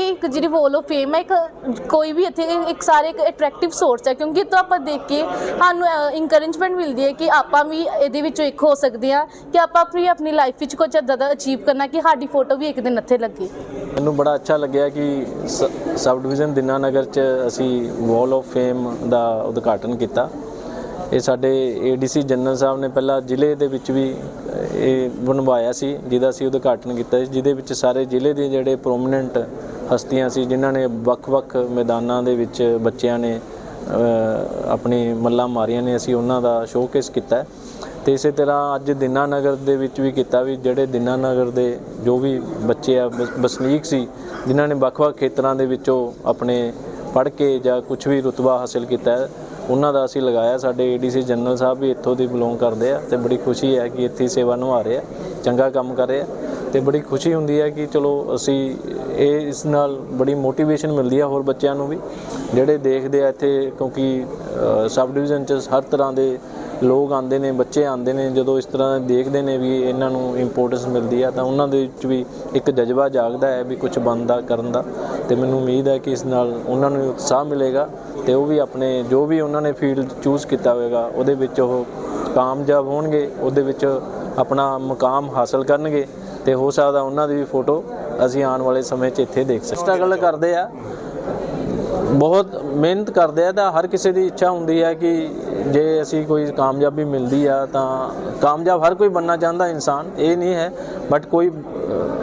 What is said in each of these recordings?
ਇਹ ਇੱਕ ਜਿਹੜੀ ਵੋਲ ਆਫ ਫੇਮ ਹੈ, ਇੱਕ ਕੋਈ ਵੀ ਇੱਥੇ ਇੱਕ ਸਾਰੇ ਇੱਕ ਅਟਰੈਕਟਿਵ ਸੋਰਸ ਹੈ, ਕਿਉਂਕਿ ਇਹ ਤੋਂ ਆਪਾਂ ਦੇਖ ਕੇ ਸਾਨੂੰ ਇਨਕਰੇਜਮੈਂਟ ਮਿਲਦੀ ਹੈ ਕਿ ਆਪਾਂ ਵੀ ਇਹਦੇ ਵਿੱਚੋਂ ਇੱਕ ਹੋ ਸਕਦੇ ਹਾਂ, ਕਿ ਆਪਾਂ ਆਪਣੀ ਆਪਣੀ ਲਾਈਫ ਵਿੱਚ ਕੁਝ ਜ਼ਿਆਦਾ ਅਚੀਵ ਕਰਨਾ ਕਿ ਸਾਡੀ ਫੋਟੋ ਵੀ ਇੱਕ ਦਿਨ ਇੱਥੇ ਲੱਗੇ। ਮੈਨੂੰ ਬੜਾ ਅੱਛਾ ਲੱਗਿਆ ਕਿ ਸਬ ਡਿਵੀਜ਼ਨ ਦਿਨਾਨਗਰ ਚ ਅਸੀਂ ਵਾਲ ਆਫ ਫੇਮ ਦਾ ਉਦਘਾਟਨ ਕੀਤਾ। ਇਹ ਸਾਡੇ ਏਡੀਸੀ ਜਨਰਲ ਸਾਹਿਬ ਨੇ ਪਹਿਲਾਂ ਜ਼ਿਲ੍ਹੇ ਦੇ ਵਿੱਚ ਵੀ ਇਹ ਬਣਵਾਇਆ ਸੀ, ਜਿਹਦਾ ਅਸੀਂ ਉਦਘਾਟਨ ਕੀਤਾ ਸੀ, ਜਿਹਦੇ ਵਿੱਚ ਸਾਰੇ ਜ਼ਿਲ੍ਹੇ ਦੇ ਜਿਹੜੇ ਪ੍ਰੋਮਿਨੈਂਟ ਹਸਤੀਆਂ ਸੀ, ਜਿਨ੍ਹਾਂ ਨੇ ਵੱਖ-ਵੱਖ ਮੈਦਾਨਾਂ ਦੇ ਵਿੱਚ ਬੱਚਿਆਂ ਨੇ ਆਪਣੀ ਮੱਲਾਂ ਮਾਰੀਆਂ ਨੇ, ਅਸੀਂ ਉਹਨਾਂ ਦਾ ਸ਼ੋਕੇਸ ਕੀਤਾ ਹੈ। ਤੇ ਇਸੇ ਤਰ੍ਹਾਂ ਅੱਜ ਦਿਨਾਨਗਰ ਦੇ ਵਿੱਚ ਵੀ ਕੀਤਾ ਵੀ ਜਿਹੜੇ ਦਿਨਾ ਨਗਰ ਦੇ ਜੋ ਵੀ ਬੱਚੇ ਆ, ਬਸ- ਵਸਨੀਕ ਸੀ, ਜਿਨ੍ਹਾਂ ਨੇ ਵੱਖ-ਵੱਖ ਖੇਤਰਾਂ ਦੇ ਵਿੱਚੋਂ ਆਪਣੇ ਪੜ੍ਹ ਕੇ ਜਾਂ ਕੁਝ ਵੀ ਰੁਤਬਾ ਹਾਸਿਲ ਕੀਤਾ ਹੈ, ਉਹਨਾਂ ਦਾ ਅਸੀਂ ਲਗਾਇਆ, ਸਾਡੇ ਏਡੀਸੀ ਜਨਰਲ ਸਾਹਿਬ ਵੀ ਇੱਥੋਂ ਦੀ ਬਿਲੋਂਗ ਕਰਦੇ ਆ ਤੇ ਬੜੀ ਖੁਸ਼ੀ ਹੈ ਕਿ ਇੱਥੇ ਸੇਵਾ ਨਿਭਾ ਰਹੇ ਆ, ਚੰਗਾ ਕੰਮ ਕਰ ਰਹੇ ਆ ਤੇ ਬੜੀ ਖੁਸ਼ੀ ਹੁੰਦੀ ਹੈ ਕਿ ਚਲੋ ਅਸੀਂ ਇਹ ਇਸ ਨਾਲ ਬੜੀ ਮੋਟੀਵੇਸ਼ਨ ਮਿਲਦੀ ਹੈ ਹੋਰ ਬੱਚਿਆਂ ਨੂੰ ਵੀ, ਜਿਹੜੇ ਦੇਖਦੇ ਆ ਇੱਥੇ ਕਿਉਂਕਿ ਸਬ ਡਿਵੀਜ਼ਨ ਚ ਹਰ ਤਰ੍ਹਾਂ ਦੇ ਲੋਕ ਆਉਂਦੇ ਨੇ, ਬੱਚੇ ਆਉਂਦੇ ਨੇ, ਜਦੋਂ ਇਸ ਤਰ੍ਹਾਂ ਦੇਖਦੇ ਨੇ ਵੀ ਇਹਨਾਂ ਨੂੰ ਇੰਪੋਰਟੈਂਸ ਮਿਲਦੀ ਆ, ਤਾਂ ਉਹਨਾਂ ਦੇ ਵਿੱਚ ਵੀ ਇੱਕ ਜਜ਼ਬਾ ਜਾਗਦਾ ਹੈ ਵੀ ਕੁਝ ਬਣਦਾ, ਕਰਨ ਦਾ। ਤੇ ਮੈਨੂੰ ਉਮੀਦ ਹੈ ਕਿ ਇਸ ਨਾਲ ਉਹਨਾਂ ਨੂੰ ਉਤਸ਼ਾਹ ਮਿਲੇਗਾ ਤੇ ਉਹ ਵੀ ਆਪਣੇ, ਜੋ ਵੀ ਉਹਨਾਂ ਨੇ ਫੀਲਡ ਚੂਜ਼ ਕੀਤਾ ਹੋਵੇਗਾ ਉਹਦੇ ਵਿੱਚ ਉਹ ਕਾਮਯਾਬ ਹੋਣਗੇ, ਉਹਦੇ ਵਿੱਚ ਆਪਣਾ ਮੁਕਾਮ ਹਾਸਲ ਕਰਨਗੇ ਤੇ ਹੋ ਸਕਦਾ ਉਹਨਾਂ ਦੀ ਵੀ ਫੋਟੋ ਅਸੀਂ ਆਉਣ ਵਾਲੇ ਸਮੇਂ 'ਚ ਇੱਥੇ ਦੇਖ ਸਕੀਏ। ਸਟਰਗਲ ਕਰਦੇ ਆ ਬਹੁਤ ਮਿਹਨਤ ਕਰਦੇ ਆ ਤਾਂ ਹਰ ਕਿਸੇ ਦੀ ਇੱਛਾ ਹੁੰਦੀ ਹੈ ਕਿ ਜੇ ਅਸੀਂ ਕੋਈ ਕਾਮਯਾਬੀ ਮਿਲਦੀ ਆ ਤਾਂ ਕਾਮਯਾਬ ਹਰ ਕੋਈ ਬੰਨਾ ਚਾਹੁੰਦਾ ਇਨਸਾਨ, ਇਹ ਨਹੀਂ ਹੈ ਬਟ ਕੋਈ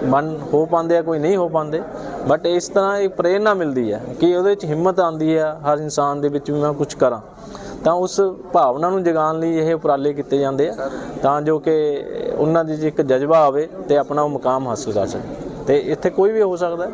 ਬਣ ਹੋ ਪਾਉਂਦੇ ਆ, ਕੋਈ ਨਹੀਂ ਹੋ ਪਾਉਂਦੇ ਬਟ ਇਸ ਤਰ੍ਹਾਂ ਇੱਕ ਪ੍ਰੇਰਨਾ ਮਿਲਦੀ ਹੈ ਕਿ ਉਹਦੇ ਵਿੱਚ ਹਿੰਮਤ ਆਉਂਦੀ ਆ ਹਰ ਇਨਸਾਨ ਦੇ ਵਿੱਚ ਵੀ ਮੈਂ ਕੁਝ ਕਰਾਂ। ਤਾਂ ਉਸ ਭਾਵਨਾ ਨੂੰ ਜਗਾਉਣ ਲਈ ਇਹ ਉਪਰਾਲੇ ਕੀਤੇ ਜਾਂਦੇ ਆ, ਤਾਂ ਜੋ ਕਿ ਉਹਨਾਂ ਦੀ 'ਚ ਇੱਕ ਜਜ਼ਬਾ ਆਵੇ ਤੇ ਆਪਣਾ ਉਹ ਮੁਕਾਮ ਹਾਸਲ ਕਰ ਸਕੇ ਤੇ ਇੱਥੇ ਕੋਈ ਵੀ ਹੋ ਸਕਦਾ।